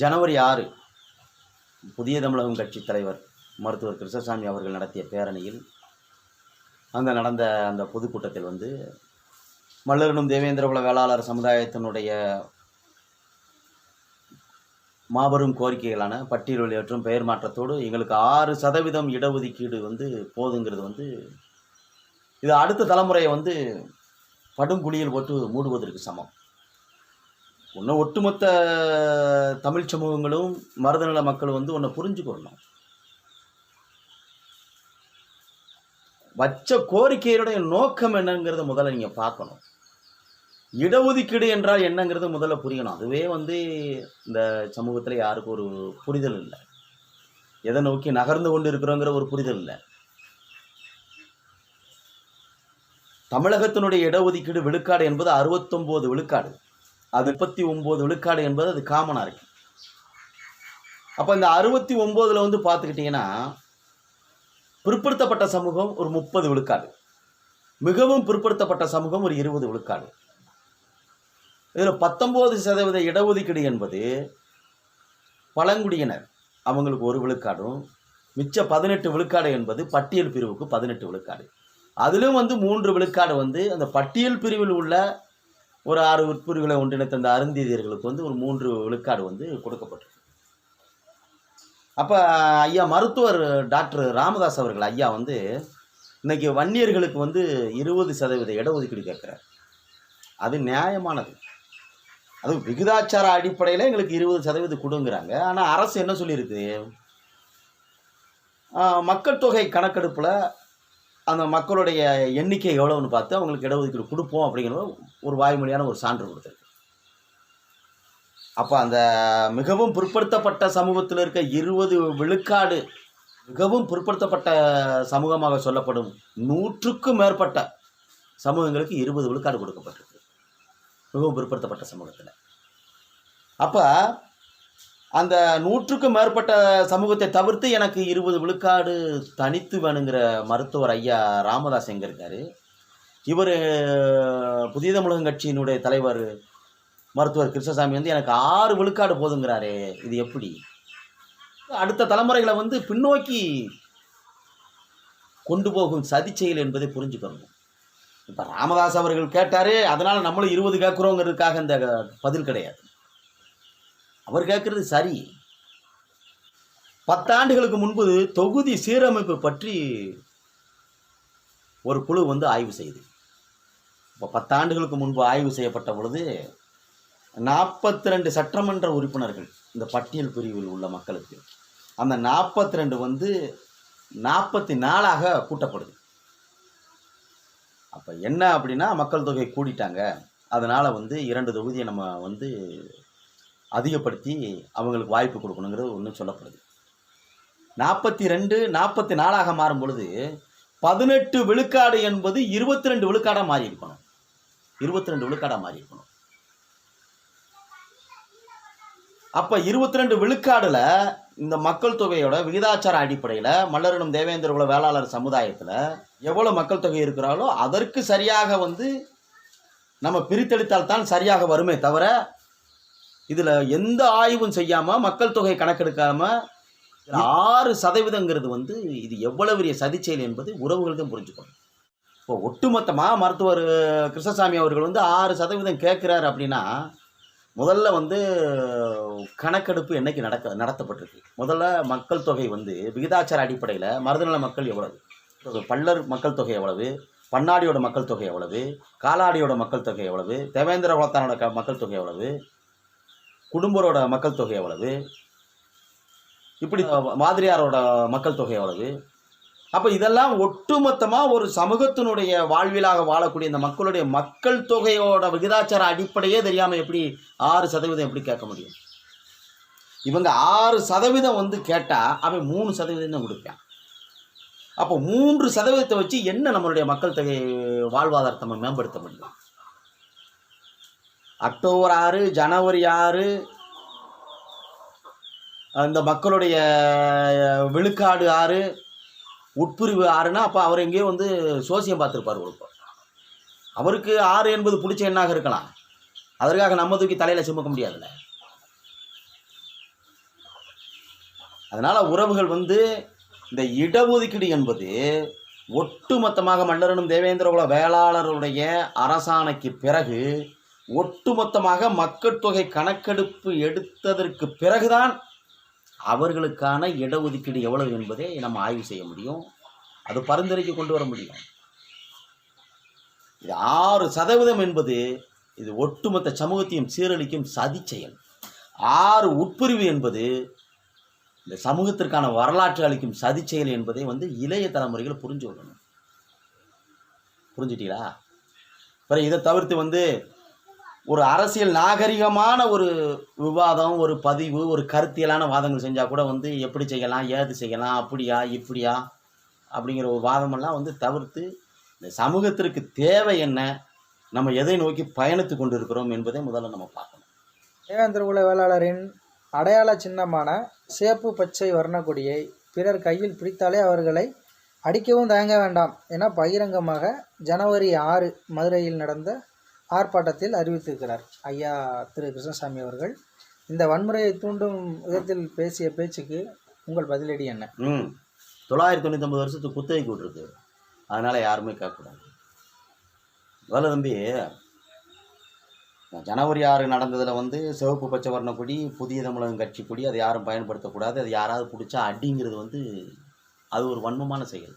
ஜனவரி ஆறு புதிய தமிழகம் கட்சி தலைவர் மருத்துவர் கிருஷ்ணசாமி அவர்கள் நடத்திய பேரணியில் அந்த நடந்த அந்த பொதுக்கூட்டத்தில் வந்து மல்லரனும் தேவேந்திரகுல வேளாளர் சமுதாயத்தினுடைய மாபெரும் கோரிக்கைகளான பட்டியல் வெளியேற்றம் பெயர் மாற்றத்தோடு எங்களுக்கு ஆறு சதவீதம் இடஒதுக்கீடு வந்து போதுங்கிறது வந்து இது அடுத்த தலைமுறையை வந்து படுங்குழியில் போட்டு மூடுவதற்கு சமம். ஒன்று ஒட்டுமொத்த தமிழ் சமூகங்களும் மருதநல மக்கள் வந்து உன்னை புரிஞ்சுக்கொள்ளணும் வச்ச கோரிக்கையினுடைய நோக்கம் என்னங்கிறத முதல்ல நீங்கள் பார்க்கணும். இடஒதுக்கீடு என்றால் என்னங்கிறது முதல்ல புரியணும். அதுவே வந்து இந்த சமூகத்தில் யாருக்கும் ஒரு புரிதல் இல்லை. எதை நோக்கி நகர்ந்து கொண்டு இருக்கிறோங்கிற ஒரு புரிதல் இல்லை. தமிழகத்தினுடைய இடஒதுக்கீடு விழுக்காடு என்பது அறுபத்தொம்போது விழுக்காடு. அது முப்பத்தி ஒம்பது விழுக்காடு என்பது அது காமனாக இருக்கு. அப்போ இந்த அறுபத்தி ஒம்போதில் வந்து பார்த்துக்கிட்டிங்கன்னா பிற்படுத்தப்பட்ட சமூகம் ஒரு முப்பது விழுக்காடு. மிகவும் பிற்படுத்தப்பட்ட சமூகம் ஒரு இருபது விழுக்காடு. இதில் பத்தொம்போது சதவீத இடஒதுக்கீடு என்பது பழங்குடியினர் அவங்களுக்கு ஒரு விழுக்காடும் மிச்ச பதினெட்டு விழுக்காடு என்பது பட்டியல் பிரிவுக்கு பதினெட்டு விழுக்காடு. அதிலும் வந்து மூன்று விழுக்காடு வந்து அந்த பட்டியல் பிரிவில் உள்ள ஒரு ஆறு உட்பிரிவுகளை ஒன்றிணைத்த அந்த அருந்ததியர்களுக்கு வந்து ஒரு மூன்று விழுக்காடு வந்து கொடுக்கப்பட்டிருக்கு. அப்போ ஐயா மருத்துவர் டாக்டர் ராமதாஸ் அவர்கள் ஐயா வந்து இன்றைக்கி வன்னியர்களுக்கு வந்து இருபது சதவீத இடஒதுக்கீடு கேட்குறார். அது நியாயமானது. அது விகிதாச்சார அடிப்படையில் எங்களுக்கு இருபது சதவீதம் கொடுங்கிறாங்க. ஆனால் அரசு என்ன சொல்லியிருக்கு? மக்கள் தொகை கணக்கெடுப்பில் அந்த மக்களுடைய எண்ணிக்கை எவ்வளோன்னு பார்த்து அவங்களுக்கு இடஒதுக்கீடு கொடுப்போம் அப்படிங்கிற ஒரு வாய்மொழியான ஒரு சான்று கொடுத்துருக்கு. அப்போ அந்த மிகவும் பிற்படுத்தப்பட்ட சமூகத்தில் இருக்க இருபது விழுக்காடு மிகவும் பிற்படுத்தப்பட்ட சமூகமாக சொல்லப்படும் நூற்றுக்கும் மேற்பட்ட சமூகங்களுக்கு இருபது விழுக்காடு கொடுக்கப்பட்டிருக்கு. மிகவும் பிற்படுத்தப்பட்ட சமூகத்தில். அப்போ அந்த நூற்றுக்கும் மேற்பட்ட சமூகத்தை தவிர்த்து எனக்கு இருபது விழுக்காடு தனித்து வேணுங்கிற மருத்துவர் ஐயா ராமதாஸ் எங்கே இருக்கார்? இவர் புதிய தமிழகம் கட்சியினுடைய தலைவர் மருத்துவர் கிருஷ்ணசாமி வந்து எனக்கு ஆறு விழுக்காடு போதுங்கிறாரே இது எப்படி? அடுத்த தலைமுறைகளை வந்து பின்னோக்கி கொண்டு போகும் சதி செயல் என்பதை புரிஞ்சுக்கணும். இப்போ ராமதாஸ் அவர்கள் கேட்டார் அதனால் நம்மளும் இருபது கேட்குறோங்கிறதுக்காக இந்த பதில் கிடையாது. அவர் கேட்குறது சரி. பத்தாண்டுகளுக்கு முன்பு தொகுதி சீரமைப்பு பற்றி ஒரு குழு வந்து ஆய்வு செய்யுது இப்போ பத்தாண்டுகளுக்கு முன்பு ஆய்வு செய்யப்பட்ட பொழுது நாற்பத்தி ரெண்டு சட்டமன்ற உறுப்பினர்கள் இந்த பட்டியல் பிரிவில் உள்ள மக்களுக்கு அந்த நாற்பத்தி ரெண்டு வந்து நாற்பத்தி நாலாக கூட்டப்படுது. அப்போ என்ன அப்படின்னா மக்கள் தொகை கூடிட்டாங்க. அதனால் வந்து இரண்டு தொகுதியை நம்ம வந்து அதிகப்படுத்தி அவங்களுக்கு வாய்ப்பு கொடுக்கணுங்கிறது ஒன்று சொல்லப்படுது. நாற்பத்தி ரெண்டு நாற்பத்தி நாலாக மாறும் பொழுது பதினெட்டு விழுக்காடு என்பது இருபத்தி ரெண்டு விழுக்காடாக மாறி இருக்கணும் இருபத்தி ரெண்டு விழுக்காடாக மாறி இருக்கணும் அப்போ இருபத்தி ரெண்டு விழுக்காடில் இந்த மக்கள் தொகையோட விகிதாச்சார அடிப்படையில் மல்லரிடம் தேவேந்திர குல வேளாளர் சமுதாயத்தில் எவ்வளோ மக்கள் தொகை இருக்கிறாலோ அதற்கு சரியாக வந்து நம்ம பிரித்தெடுத்தால் தான் சரியாக வருமே தவிர இதில் எந்த ஆய்வும் செய்யாமல் மக்கள் தொகை கணக்கெடுக்காமல் ஆறு சதவீதங்கிறது வந்து இது எவ்வளவு பெரிய சதிச்செயல் என்பது உறவுகள் தான் புரிஞ்சுக்கணும். இப்போ ஒட்டுமொத்தமாக மருத்துவர் கிருஷ்ணசாமி அவர்கள் வந்து ஆறு சதவீதம் கேட்குறாரு அப்படின்னா முதல்ல வந்து கணக்கெடுப்பு என்னைக்கு நடக்க நடத்தப்பட்டிருக்கு? முதல்ல மக்கள் தொகை வந்து விகிதாச்சார அடிப்படையில் மருதநல மக்கள் எவ்வளவு? பல்லர் மக்கள் தொகை எவ்வளவு? பன்னாடியோட மக்கள் தொகை எவ்வளவு? காலாடியோட மக்கள் தொகை எவ்வளவு? தேவேந்திர குலத்தானோட க மக்கள் தொகை எவ்வளவு? குடும்பரோட மக்கள் தொகை எவ்வளவு? இப்படி மாதிரியாரோட மக்கள் தொகை எவ்வளவு? அப்போ இதெல்லாம் ஒட்டுமொத்தமாக ஒரு சமூகத்தினுடைய வாழ்விலாக வாழக்கூடிய இந்த மக்களுடைய மக்கள் தொகையோட விகிதாச்சார அடிப்படையே தெரியாமல் எப்படி ஆறு சதவீதம் எப்படி கேட்க முடியும்? இவங்க ஆறு சதவீதம் வந்து கேட்டால் அவன் மூணு சதவீதம் தான் கொடுப்பான். அப்போ மூன்று சதவீதத்தை வச்சு என்ன நம்மளுடைய மக்கள் தொகை வாழ்வாதாரத்தை நம்ம மேம்படுத்த முடியும்? அக்டோபர் ஆறு ஜனவரி ஆறு அந்த மக்களுடைய விழுக்காடு ஆறு உட்பிரிவு ஆறுனா அப்போ அவர் எங்கேயோ வந்து சோசியம் பார்த்துருப்பார் இப்போ அவருக்கு ஆறு என்பது பிடிச்ச எண்ணாக இருக்கலாம். அதற்காக நம்ம தூக்கி தலையில் சுமக்க முடியாதுல்ல. அதனால் உறவுகள் வந்து இந்த இடஒதுக்கீடு என்பது ஒட்டுமொத்தமாக மன்னரனும் தேவேந்திர குல வேளாளருடைய அரசாணைக்கு பிறகு ஒட்டுமொத்தமாக மக்கள் தொகை கணக்கெடுப்பு எடுத்ததற்கு பிறகுதான் அவர்களுக்கான இடஒதுக்கீடு எவ்வளவு என்பதை நம்ம ஆய்வு செய்ய முடியும். அது பரிந்துரைக்கு கொண்டு வர முடியும். இது ஆறு சதவீதம் என்பது இது ஒட்டுமொத்த சமூகத்தையும் சீரழிக்கும் சதி செயல். ஆறு உட்பிரிவு என்பது இந்த சமூகத்திற்கான வரலாற்று அளிக்கும் சதி செயல் என்பதை வந்து இளைய தலைமுறைகள் புரிஞ்சு கொள்ளணும். புரிஞ்சுட்டீங்களா? இதை தவிர்த்து வந்து ஒரு அரசியல் நாகரிகமான ஒரு விவாதம் ஒரு பதிவு ஒரு கருத்தியலான வாதங்கள் செஞ்சால் கூட வந்து எப்படி செய்யலாம் ஏது செய்யலாம் அப்படியா இப்படியா அப்படிங்கிற ஒரு வாதமெல்லாம் வந்து தவிர்த்து இந்த சமூகத்திற்கு தேவை என்ன நம்ம எதை நோக்கி பயணித்து கொண்டு இருக்கிறோம் என்பதை முதல்ல நம்ம பார்க்கணும். தேவேந்திரகுல வேளாளரின் அடையாள சின்னமான சேப்பு பச்சை வர்ணக்கொடியை பிறர் கையில் பிடித்தாலே அவர்களை அடிக்கவும் தயங்க வேண்டாம். என பகிரங்கமாக ஜனவரி ஆறு மதுரையில் நடந்த ஆர்ப்பாட்டத்தில் அறிவித்திருக்கிறார். ஐயா திரு கிருஷ்ணசாமி அவர்கள். இந்த வன்முறையை தூண்டும் விதத்தில் பேசிய பேச்சுக்கு உங்கள் பதிலடி என்ன? ம். தொள்ளாயிரத்தி தொண்ணூத்தொம்பது வருஷத்துக்கு குத்தகை விட்ருக்கு அதனால் யாருமே கேட்கக்கூடாது. வேலை தம்பி ஜனவரி ஆறு நடந்ததில் வந்து சிவப்பு பச்சை வர்ண கொடி புதிய தமிழகம் கட்சி கொடி அதை யாரும் பயன்படுத்தக்கூடாது. அது யாராவது பிடிச்சா அடிங்கிறது வந்து அது ஒரு வன்மமான செயல்.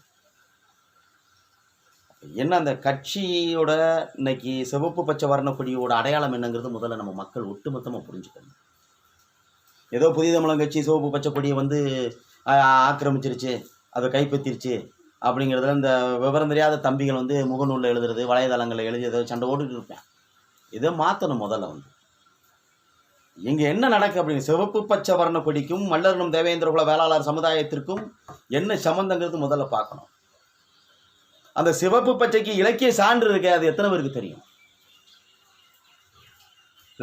என்ன அந்த கட்சியோட இன்னைக்கு சிவப்பு பச்சை வர்ண அடையாளம் என்னங்கிறது முதல்ல நம்ம மக்கள் ஒட்டுமொத்தமாக புரிஞ்சுக்கணும். ஏதோ புதிய தமிழம் கட்சி சிவப்பு பச்சை கொடியை வந்து ஆக்கிரமிச்சிருச்சு அதை கைப்பற்றிருச்சு அப்படிங்கிறதுல இந்த விவரம் தெரியாத தம்பிகள் வந்து முகநூலில் எழுதுறது வலைதளங்களில் எழுதி ஏதோ சண்டை ஓட்டுட்டு இருப்பேன். இதை மாற்றணும் முதல்ல வந்து. இங்கே என்ன நடக்கு அப்படின்னு சிவப்பு பச்சை வர்ண கொடிக்கும் மல்லரனும் தேவேந்திரகுல வேளாளர் சமுதாயத்திற்கும் என்ன சம்மந்தங்கிறது முதல்ல பார்க்கணும். அந்த சிவப்பு பச்சைக்கு இலக்கிய சான்று இருக்க அது எத்தனை பேருக்கு தெரியும்?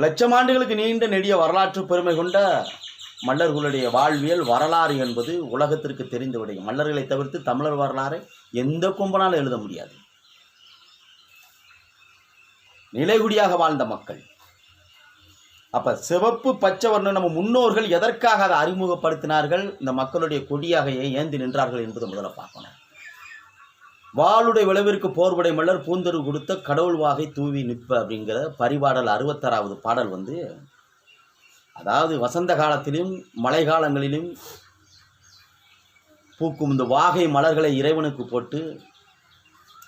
லட்சம் ஆண்டுகளுக்கு நீண்ட நெடிய வரலாற்று பெருமை கொண்ட மல்லர்களுடைய வாழ்வியல் வரலாறு என்பது உலகத்திற்கு தெரிந்த விடையும் மல்லர்களை தவிர்த்து தமிழர் வரலாறை எந்த கும்பனாலும் எழுத முடியாது. நிலைகுடியாக வாழ்ந்த மக்கள். அப்ப சிவப்பு பச்சை வர்ணம் நம்ம முன்னோர்கள் எதற்காக அதை அறிமுகப்படுத்தினார்கள்? இந்த மக்களுடைய கொடியாக ஏந்தி நின்றார்கள் என்பதை முதல்ல பார்க்கணும். வாளுடைய விளைவிற்கு போர்படை மலர் பூந்தரு கொடுத்த கடவுள் வாகை தூவி நிற்ப அப்படிங்கிற பரிபாடல் அறுபத்தாறாவது பாடல் வந்து அதாவது வசந்த காலத்திலும் மழை காலங்களிலும் பூக்கும் இந்த வாகை மலர்களை இறைவனுக்கு போட்டு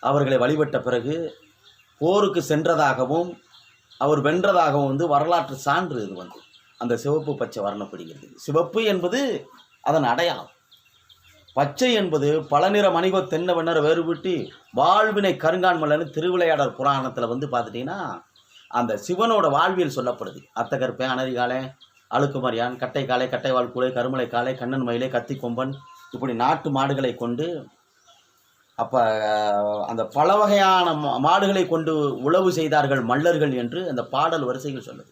அவர்களை வழிபட்ட பிறகு போருக்கு சென்றதாகவும் அவர் வென்றதாகவும் வந்து வரலாற்று சான்று இது வந்து. அந்த சிவப்பு பச்சை வர்ணப்படுகிறது. சிவப்பு என்பது அதன் அடையாளம். பச்சை என்பது பலநிற மணிகோ தென்ன வண்ணர வேறுபட்டு வாழ்வினை கருங்கான்மலன்னு திருவிளையாடர் திருவிளையாடல் புராணத்தில் வந்து பார்த்துட்டிங்கன்னா அந்த சிவனோட வாழ்வியல் சொல்லப்படுது. அத்தகற்பே அனரிகாலே அழுக்குமரியான் கட்டைக்காலை கட்டைவால் கூலை கருமலை காலை கண்ணன் மயிலை கத்தி கொம்பன் இப்படி நாட்டு மாடுகளை கொண்டு அப்போ அந்த பல வகையான மா- மாடுகளை கொண்டு உழவு செய்தார்கள் மல்லர்கள் என்று அந்த பாடல் வரிசைகள் சொல்லுது.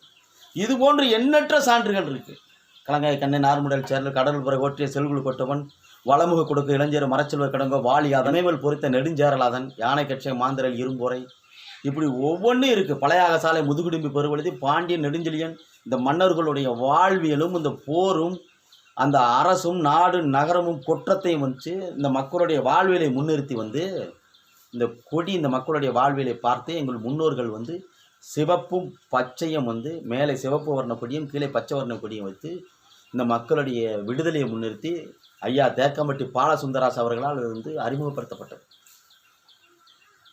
இது போன்று எண்ணற்ற சான்றுகள் இருக்குது கலங்காய் கண்ணை நார்முடல் சேர்ல கடல் புற ஓற்றிய செல்குள் கொட்டவன் வளமுக கொடுக்க இளைஞர் மரச்செல்வர் கடங்க வாலியாதன் அமைவல் பொறித்த நெடுஞ்சேரலாதன் யானை கட்சிய மாந்திரல் இரும்புரை. இப்படி ஒவ்வொன்றும் இருக்குது பழையாக சாலை முதுகுடும்பி பெருவழுதி பாண்டியன் நெடுஞ்செழியன் இந்த மன்னர்களுடைய வாழ்வியலும் இந்த போரும் அந்த அரசும் நாடு நகரமும் குற்றத்தையும் வச்சு இந்த மக்களுடைய வாழ்வியலை முன்னிறுத்தி வந்து இந்த கொடி இந்த மக்களுடைய வாழ்வியலை பார்த்து எங்கள் முன்னோர்கள் வந்து சிவப்பும் பச்சையும் வந்து மேலே சிவப்பு வர்ண கொடியும் கீழே பச்சை வர்ண கொடியும் வைத்து இந்த மக்களுடைய விடுதலையை முன்னிறுத்தி ஐயா தேக்கம்பட்டி பாலசுந்தராஸ் அவர்களால் அது வந்து அறிமுகப்படுத்தப்பட்டது.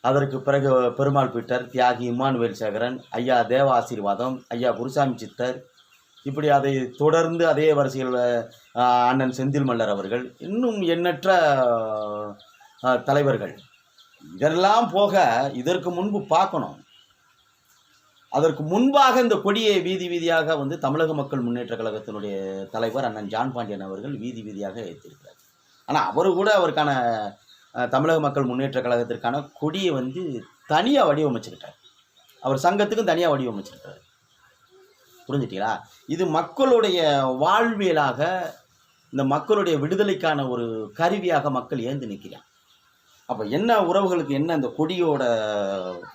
அதற்கு பிறகு பெருமாள் பீட்டர் தியாகி இம்மானுவேல் சேகரன் ஐயா தேவ ஆசீர்வாதம் ஐயா குருசாமி சித்தர் இப்படி அதை தொடர்ந்து அதே வரிசையில் அண்ணன் செந்தில் மல்லர் அவர்கள் இன்னும் எண்ணற்ற தலைவர்கள். இதெல்லாம் போக இதற்கு முன்பு பார்க்கணும். அதற்கு முன்பாக இந்த கொடியை வீதி வீதியாக வந்து தமிழக மக்கள் முன்னேற்ற கழகத்தினுடைய தலைவர் அண்ணன் ஜான் பாண்டியன் அவர்கள் வீதி வீதியாக ஏற்றிருக்கிறார். ஆனால் அவர் கூட அவருக்கான தமிழக மக்கள் முன்னேற்ற கழகத்திற்கான கொடியை வந்து தனியாக வடிவமைச்சுக்கிட்டார் அவர் சங்கத்துக்கும் தனியாக வடிவமைச்சிருக்காரு. புரிஞ்சுட்டீங்களா? இது மக்களுடைய வாழ்வியலாக இந்த மக்களுடைய விடுதலைக்கான ஒரு கருவியாக மக்கள் ஏந்து நிற்கிறான் அப்போ என்ன உறவுகளுக்கு என்ன இந்த கொடியோட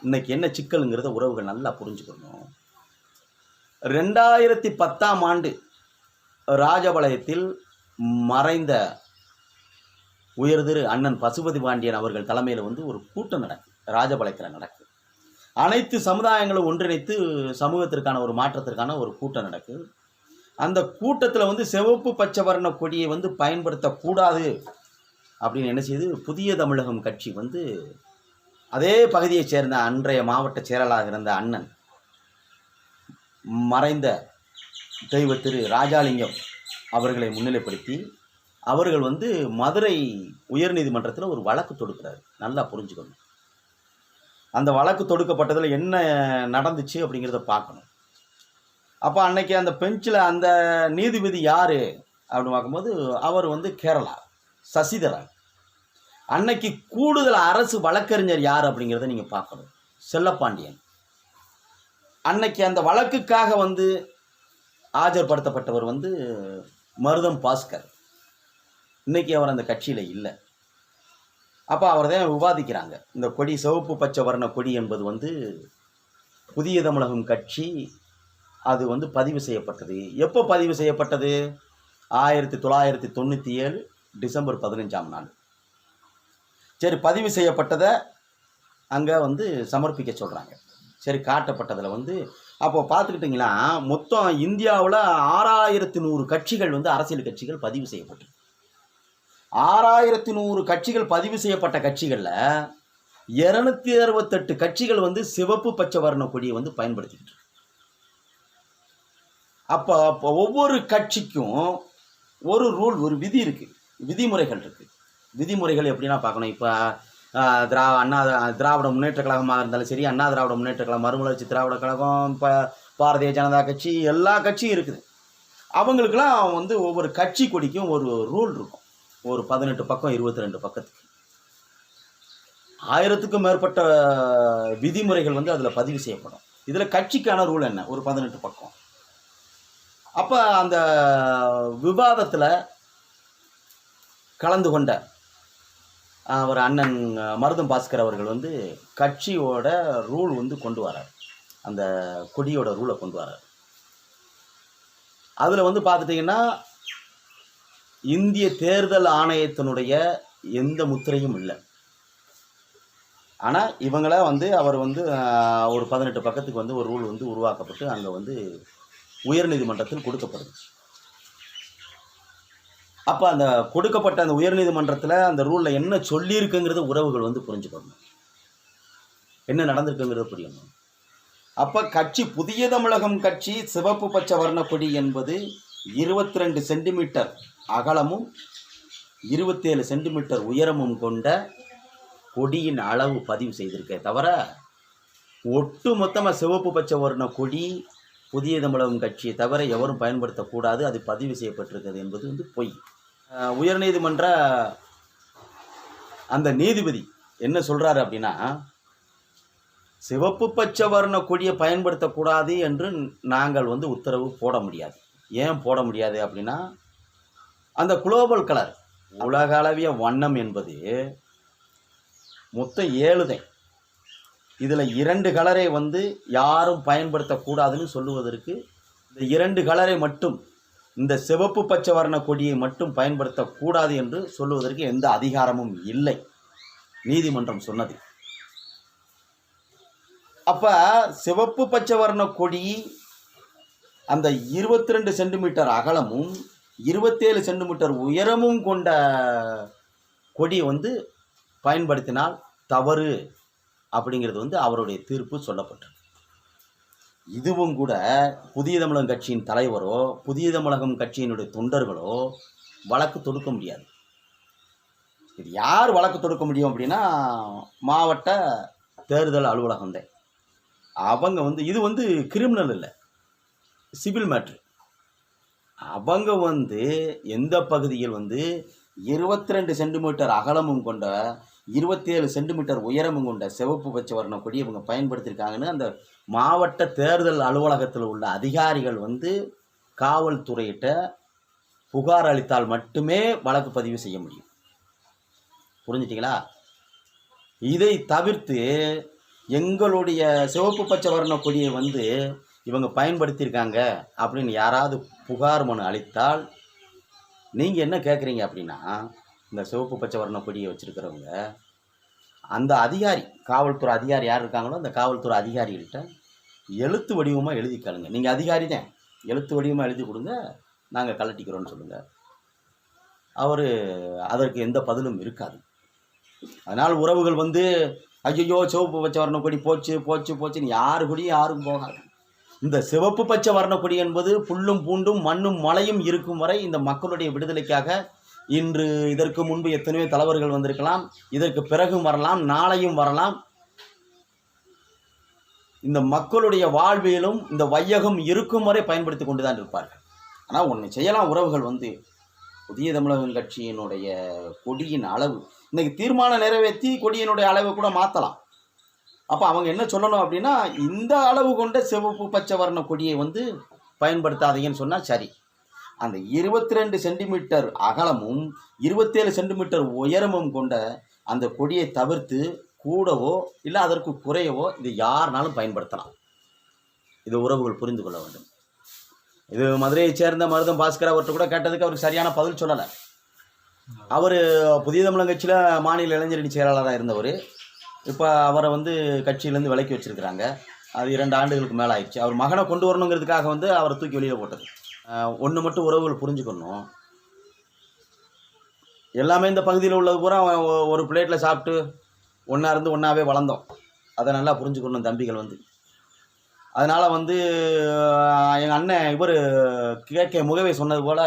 இன்னைக்கு என்ன சிக்கலுங்கிறத உறவுகள் நல்லா புரிஞ்சுக்கணும். ரெண்டாயிரத்தி பத்தாம் ஆண்டு ராஜபாளையத்தில் மறைந்த உயர்திரு அண்ணன் பசுபதி பாண்டியன் அவர்கள் தலைமையில் வந்து ஒரு கூட்டம் நடக்குது ராஜபாளையத்தில் நடக்குது அனைத்து சமுதாயங்களும் ஒன்றிணைத்து சமூகத்திற்கான ஒரு மாற்றத்திற்கான ஒரு கூட்டம் நடக்குது அந்த கூட்டத்தில் வந்து சிவப்பு பச்சை வர்ண கொடியை வந்து பயன்படுத்தக்கூடாது. அப்படின்னு என்ன செய்யுது புதிய தமிழகம் கட்சி வந்து அதே பகுதியைச் சேர்ந்த அன்றைய மாவட்ட செயலாளராக இருந்த அண்ணன் மறைந்த தெய்வ திரு ராஜாலிங்கம் அவர்களை முன்னிலைப்படுத்தி அவர்கள் வந்து மதுரை உயர்நீதிமன்றத்தில் ஒரு வழக்கு தொடுக்கிறார். நல்லா புரிஞ்சுக்கணும். அந்த வழக்கு தொடுக்கப்பட்டதில் என்ன நடந்துச்சு அப்படிங்கிறத பார்க்கணும். அப்போ அன்னைக்கு அந்த பெஞ்சில் அந்த நீதிபதி யார் அப்படின்னு பார்க்கும்போது அவர் வந்து கேரளா. சசிதரன். அன்னைக்கு கூடுதல் அரசு வழக்கறிஞர் யார் அப்படிங்கிறத நீங்கள் பார்க்கணும். செல்லப்பாண்டியன். அன்னைக்கு அந்த வழக்குக்காக வந்து ஆஜர்படுத்தப்பட்டவர் வந்து மருதம் பாஸ்கர். இன்றைக்கி அவர் அந்த கட்சியில் இல்லை. அப்போ அவர் தான் விவாதிக்கிறாங்க. இந்த கொடி சிவப்பு பச்சை வர்ண கொடி என்பது வந்து புதிய தமிழகம் கட்சி அது வந்து பதிவு செய்யப்பட்டது. எப்போ பதிவு செய்யப்பட்டது? ஆயிரத்தி தொள்ளாயிரத்தி தொண்ணூற்றி ஏழு டிசம்பர் பதினஞ்சாம் நாள். சரி பதிவு செய்யப்பட்டதை அங்கே வந்து சமர்ப்பிக்க சொல்கிறாங்க சரி காட்டப்பட்டதில் வந்து அப்போ பார்த்துக்கிட்டிங்களா மொத்தம் இந்தியாவில் ஆறாயிரத்தி நூறு கட்சிகள் வந்து அரசியல் கட்சிகள் பதிவு செய்யப்பட்டு ஆறாயிரத்தி நூறு கட்சிகள் பதிவு செய்யப்பட்ட கட்சிகளில் இரநூத்தி அறுபத்தெட்டு கட்சிகள் வந்து சிவப்பு பச்சை வர்ண கொடியை வந்து பயன்படுத்திக்கிட்டு அப்போ அப்போ ஒவ்வொரு கட்சிக்கும் ஒரு ரூல் ஒரு விதி இருக்குது விதிமுறைகள் இருக்குது விதிமுறைகள் எப்படின்னா பார்க்கணும். இப்போ திரா அண்ணா திராவிட முன்னேற்ற கழகமாக இருந்தாலும் சரி அண்ணா திராவிட முன்னேற்ற கழகம் மறுமலர்ச்சி திராவிட கழகம் இப்போ பாரதிய ஜனதா கட்சி எல்லா கட்சியும் இருக்குது. அவங்களுக்கெல்லாம் வந்து ஒவ்வொரு கட்சி கொடிக்கும் ஒரு ரூல் இருக்கும். ஒரு பதினெட்டு பக்கம் இருபத்தி ரெண்டு பக்கத்துக்கு. ஆயிரத்துக்கும் மேற்பட்ட விதிமுறைகள் வந்து அதில் பதிவு செய்யப்படும். இதில் கட்சிக்கான ரூல் என்ன? ஒரு பதினெட்டு பக்கம். அப்போ அந்த விவாதத்தில் கலந்து கொண்ட அவர் அண்ணன் மருதம் பாஸ்கர் அவர்கள் வந்து கட்சியோட ரூல் வந்து கொண்டு வரார். அந்த கொடியோட ரூலை கொண்டு வரார். அதில் வந்து பார்த்துட்டிங்கன்னா இந்திய தேர்தல் ஆணையத்தினுடைய எந்த முத்திரையும் இல்லை. ஆனால் இவங்கள வந்து அவர் வந்து ஒரு பதினெட்டு பக்கத்துக்கு வந்து ஒரு ரூல் வந்து உருவாக்கப்பட்டு அங்கே வந்து உயர்நீதிமன்றத்தில் கொடுக்கப்படுது அப்போ அந்த கொடுக்கப்பட்ட அந்த உயர்நீதிமன்றத்தில் அந்த ரூலில் என்ன சொல்லியிருக்குங்கிறத உறவுகள் வந்து புரிஞ்சுக்கணும் என்ன நடந்திருக்குங்கிறத புரியணும். அப்போ கட்சி புதிய தமிழகம் கட்சி சிவப்பு பச்சை வர்ணக்கொடி என்பது இருபத்தி ரெண்டு சென்டிமீட்டர் அகலமும் இருபத்தேழு சென்டிமீட்டர் உயரமும் கொண்ட கொடியின் அளவு பதிவு செய்திருக்கே தவிர ஒட்டு மொத்தமாக சிவப்பு பச்சை வர்ண கொடி புதிய தமிழகம் கட்சியை தவிர எவரும் பயன்படுத்தக்கூடாது அது பதிவு செய்யப்பட்டிருக்கிறது என்பது வந்து பொய். உயர்நீதிமன்ற அந்த நீதிபதி என்ன சொல்கிறாரு அப்படின்னா சிவப்பு பச்சை வர்ண கொடியை பயன்படுத்தக்கூடாது என்று நாங்கள் வந்து உத்தரவு போட முடியாது. ஏன் போட முடியாது அப்படின்னா அந்த குளோபல் கலர் உலக அளவிய வண்ணம் என்பது மொத்தம் ஏழுதை. இதில் இரண்டு கலரை வந்து யாரும் பயன்படுத்தக்கூடாதுன்னு சொல்லுவதற்கு இந்த இரண்டு கலரை மட்டும் இந்த சிவப்பு பச்சை வர்ண கொடியை மட்டும் பயன்படுத்தக்கூடாது என்று சொல்லுவதற்கு எந்த அதிகாரமும் இல்லை. நீதிமன்றம் சொன்னது. அப்போ சிவப்பு பச்சை வர்ண கொடி அந்த இருபத்தி ரெண்டு சென்டிமீட்டர் அகலமும் இருபத்தேழு சென்டிமீட்டர் உயரமும் கொண்ட கொடியை வந்து பயன்படுத்தினால் தவறு அப்படிங்கிறது வந்து அவருடைய தீர்ப்பு சொல்லப்பட்டது இதுவும் கூட புதிய தமிழகம் கட்சியின் தலைவரோ புதிய தமிழகம் கட்சியினுடைய தொண்டர்களோ வழக்கு தொடுக்க முடியாது. இது யார் வழக்கு தொடுக்க முடியும் அப்படின்னா மாவட்ட தேர்தல் அலுவலகம் தான். அவங்க வந்து இது வந்து கிரிமினல் இல்லை. சிவில் மேட்ரு அவங்க வந்து எந்த பகுதியில் வந்து இருபத்தி ரெண்டு சென்டிமீட்டர் அகலமும் கொண்ட இருபத்தேழு சென்டிமீட்டர் உயரமும் கொண்ட சிவப்பு பச்சை வர்ண கொடி இவங்க பயன்படுத்தியிருக்காங்கன்னு அந்த மாவட்ட தேர்தல் அலுவலகத்தில் உள்ள அதிகாரிகள் வந்து காவல்துறையிட்ட புகார் அளித்தால் மட்டுமே வழக்கு பதிவு செய்ய முடியும். புரிஞ்சிட்டிங்களா? இதை தவிர்த்து எங்களுடைய சிவப்பு பச்சை வர்ண கொடியை வந்து இவங்க பயன்படுத்தியிருக்காங்க அப்படின்னு யாராவது புகார் மனு அளித்தால் நீங்கள் என்ன கேட்குறீங்க அப்படின்னா இந்த சிவப்பு பச்சை வர்ண கொடியை வச்சுருக்கிறவங்க அந்த அதிகாரி காவல்துறை அதிகாரி யார் இருக்காங்களோ அந்த காவல்துறை அதிகாரிகள்கிட்ட எழுத்து வடிவமாக எழுதி நீங்கள் அதிகாரி தான். எழுத்து வடிவமாக எழுதி கொடுங்க நாங்கள் கலட்டிக்கிறோன்னு சொல்லுங்கள் அவர் அதற்கு எந்த பதிலும் இருக்காது. அதனால் உறவுகள் வந்து ஐயோ சிவப்பு பச்சை வர்ண கொடி போச்சு போச்சு போச்சுன்னு யாரு கூடயும் யாரும் போகாது. இந்த சிவப்பு பச்சை வர்ண கொடி என்பது புல்லும் பூண்டும் மண்ணும் மலையும் இருக்கும் வரை இந்த மக்களுடைய விடுதலைக்காக இன்று இதற்கு முன்பு எத்தனையோ தலைவர்கள் வந்திருக்கலாம். இதற்கு பிறகும் வரலாம் நாளையும் வரலாம். இந்த மக்களுடைய வாழ்வியலும் இந்த வையகம் இருக்கும் வரை பயன்படுத்தி கொண்டு தான் இருப்பார்கள். ஆனால் ஒன்று செய்யலாம் உறவுகள் வந்து புதிய தமிழகம் கட்சியினுடைய கொடியின் அளவு. இன்னைக்கு தீர்மானம் நிறைவேற்றி கொடியினுடைய அளவை கூட மாற்றலாம் அப்போ அவங்க என்ன சொல்லணும் அப்படின்னா இந்த அளவு கொண்ட சிவப்பு பச்சை வர்ண கொடியை வந்து பயன்படுத்தாதீங்கன்னு சொன்னால் சரி. அந்த இருபத்தி ரெண்டு சென்டிமீட்டர் அகலமும் இருபத்தேழு சென்டிமீட்டர் உயரமும் கொண்ட அந்த கொடியை தவிர்த்து கூடவோ இல்லை அதற்கு குறையவோ இது யாருனாலும் பயன்படுத்தலாம். இது உறவுகள் புரிந்து கொள்ள வேண்டும். இது மதுரையை சேர்ந்த மருதம் பாஸ்கர் அவர்கிட்ட கூட கேட்டதுக்கு அவருக்கு சரியான பதில் சொல்லலை. அவர் புதிய தமிழக கட்சியில் மாநில இளைஞரணி செயலாளராக இருந்தவர். இப்போ அவரை வந்து கட்சியிலேருந்து விலக்கி வச்சிருக்கிறாங்க. அது இரண்டு ஆண்டுகளுக்கு மேலே ஆயிடுச்சு அவர் மகனை கொண்டு வரணுங்கிறதுக்காக வந்து அவரை தூக்கி வெளியில் போட்டது. ஒன்று மட்டும் உறவுகள் புரிஞ்சுக்கணும். எல்லாமே இந்த பகுதியில் உள்ளது பூரா ஒரு பிளேட்டில் சாப்பிட்டு ஒன்றா இருந்து ஒன்றாவே வளர்ந்தோம். அதை நல்லா புரிஞ்சுக்கணும் தம்பிகள் வந்து. அதனால் வந்து எங்கள் அண்ணன் இவர் கேட்க முகவை சொன்னது போல்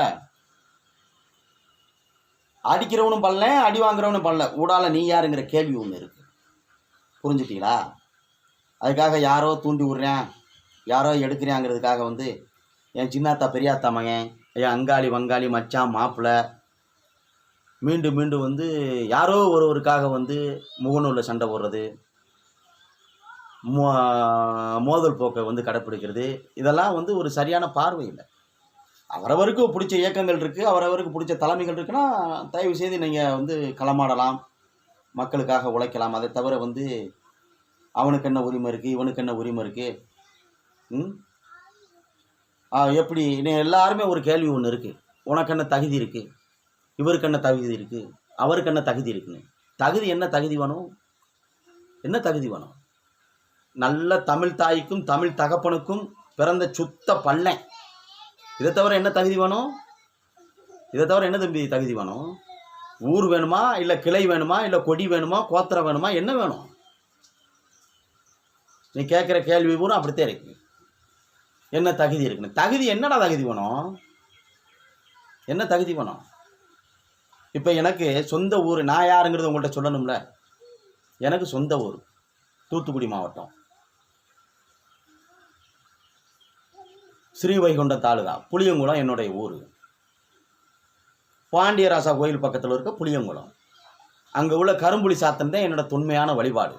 அடிக்கிறவனும் பண்ணல அடி வாங்குறவனும் பண்ணல. ஊடால நீ யாருங்கிற கேள்வி ஒன்று இருக்குது புரிஞ்சுட்டீங்களா? அதுக்காக யாரோ தூண்டி விட்றேன் யாரோ எடுக்கிறேங்கிறதுக்காக வந்து என் சின்னாத்தா பெரியாத்தா மகன் என் அங்காளி வங்காளி மச்சான் மாப்பிள்ளை மீண்டும் மீண்டும் வந்து யாரோ ஒருவருக்காக வந்து முகநூலில் சண்டை போடுறது. மோ மோதல் போக்கை வந்து கடைப்பிடிக்கிறது. இதெல்லாம் வந்து ஒரு சரியான பார்வை இல்லை. அவரவருக்கு பிடிச்ச இயக்கங்கள் இருக்குது அவரவருக்கு பிடிச்ச தலைமைகள் இருக்குன்னா தயவு செய்து நீங்கள் வந்து களமாடலாம். மக்களுக்காக உழைக்கலாம். அதை தவிர வந்து அவனுக்கு என்ன உரிமை இருக்குது இவனுக்கு என்ன உரிமை இருக்குது ம்? எப்படி? நீ எல்லாருமே ஒரு கேள்வி ஒன்று இருக்குது உனக்கு என்ன தகுதி இருக்குது இவருக்கு என்ன தகுதி இருக்குது அவருக்கு என்ன தகுதி இருக்குன்னு. தகுதி என்ன தகுதி வேணும்? என்ன தகுதி வேணும்? நல்ல தமிழ் தாய்க்கும் தமிழ் தகப்பனுக்கும் பிறந்த சுத்த பள்ளன் இதை தவிர என்ன தகுதி வேணும்? இதை தவிர என்ன தம்பி தகுதி வேணும்? ஊர் வேணுமா? இல்லை கிளை வேணுமா? இல்லை கொடி வேணுமா? கோத்திரம் வேணுமா? என்ன வேணும்? நீ கேட்குற கேள்வி பூரா அப்படித்தான் இருக்குது என்ன தகுதி இருக்குன்னு? தகுதி என்னடா தகுதி வேணும் என்ன தகுதி வேணும் இப்போ எனக்கு சொந்த ஊர் நான் யாருங்கிறது உங்கள்கிட்ட சொல்லணும்ல? எனக்கு சொந்த ஊர் தூத்துக்குடி மாவட்டம். ஸ்ரீவைகுண்டம் தாலுகா புளியங்குளம் என்னுடைய ஊர். பாண்டியராசா கோயில் பக்கத்தில் இருக்க புளியங்குளம். அங்கே உள்ள கரும்புலி சாத்தம் தான் என்னோட தொன்மையான வழிபாடு.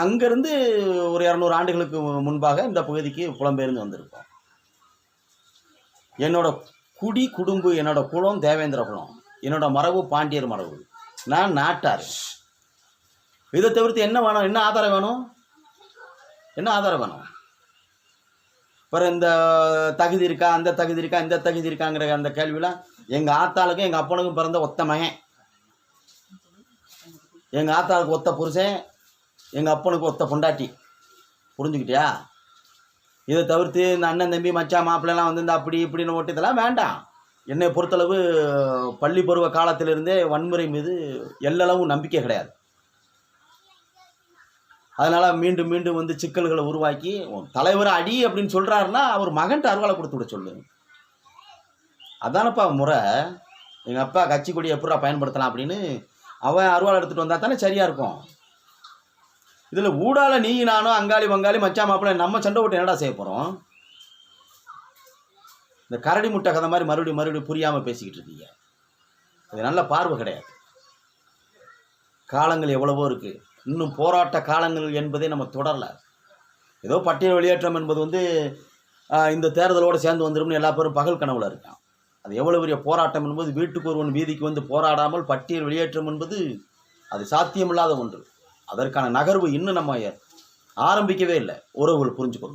அங்கேருந்து ஒரு இரநூறு ஆண்டுகளுக்கு முன்பாக இந்த பகுதிக்கு புலம்பெயர்ந்து வந்திருக்கோம். என்னோட குடி குடும்பு என்னோட குலம் தேவேந்திர குலம் என்னோட மரபு பாண்டியர் மரபு. நான் நாட்டார். இதை தவிர்த்து என்ன வேணும்? என்ன ஆதாரம் வேணும்? என்ன ஆதாரம் வேணும்? அப்புறம் இந்த தகுதி இருக்கா? அந்த தகுதி இருக்கா? இந்த தகுதி இருக்காங்கிற அந்த கேள்விலாம் எங்கள் ஆத்தாளுக்கும் எங்கள் அப்பனுக்கும் பிறந்த ஒத்த மகன். எங்கள் ஆத்தாளுக்கு ஒத்த புருஷன் எங்கள் அப்பனுக்கு ஒத்த பொண்டாட்டி. புரிஞ்சுக்கிட்டியா? இதை தவிர்த்து இந்த அண்ணன் தம்பி மச்சான் மாப்பிள்ளைலாம் வந்து இந்த அப்படி இப்படின்னு ஓட்டு இதெல்லாம் வேண்டாம். என்னை பொறுத்தளவு பள்ளி பருவ காலத்திலிருந்தே வன்முறை மீது எல்லளவும் நம்பிக்கை கிடையாது. அதனால் மீண்டும் மீண்டும் வந்து சிக்கல்களை உருவாக்கி உன் தலைவர் அடி அப்படின்னு சொல்கிறாருன்னா அவர் மகன்ட்டு அருவாளை கொடுத்து விட சொல்லு. அதானப்பா முறை. எங்கள் அப்பா கட்சி கொடியை எப்படா பயன்படுத்தலாம் அப்படின்னு அவன் அருவாள் எடுத்துகிட்டு வந்தால் தானே சரியாக இருக்கும். இதில் ஊடால நீ நானும் அங்காளி பங்காளி மச்சான் மாப்பிள்ளை நம்ம சண்டை போட்டு என்னடா செய்ய போகிறோம் இந்த கரடி முட்டை கதை மாதிரி மறுபடியும் மறுபடியும் புரியாமல் பேசிக்கிட்டு இருக்கீங்க. அது நல்ல பார்வை கிடையாது. காலங்கள் எவ்வளவோ இருக்குது இன்னும் போராட்ட காலங்கள் என்பதை நம்ம தொடரல. ஏதோ பட்டியல் வெளியேற்றம் என்பது வந்து இந்த தேர்தலோடு சேர்ந்து வந்துடும்னு எல்லா பேரும் பகல் கனவுல இருக்கான். அது எவ்வளோ பெரிய போராட்டம் என்பது வீட்டுக்கு ஒருவன் வீதிக்கு வந்து போராடாமல் பட்டியல் வெளியேற்றம் என்பது அது சாத்தியமில்லாத ஒன்று. அதற்கான நகர்வு இன்னும் நம்ம ஆரம்பிக்கவே இல்லை. உறவுகள் புரிஞ்சுக்கணும்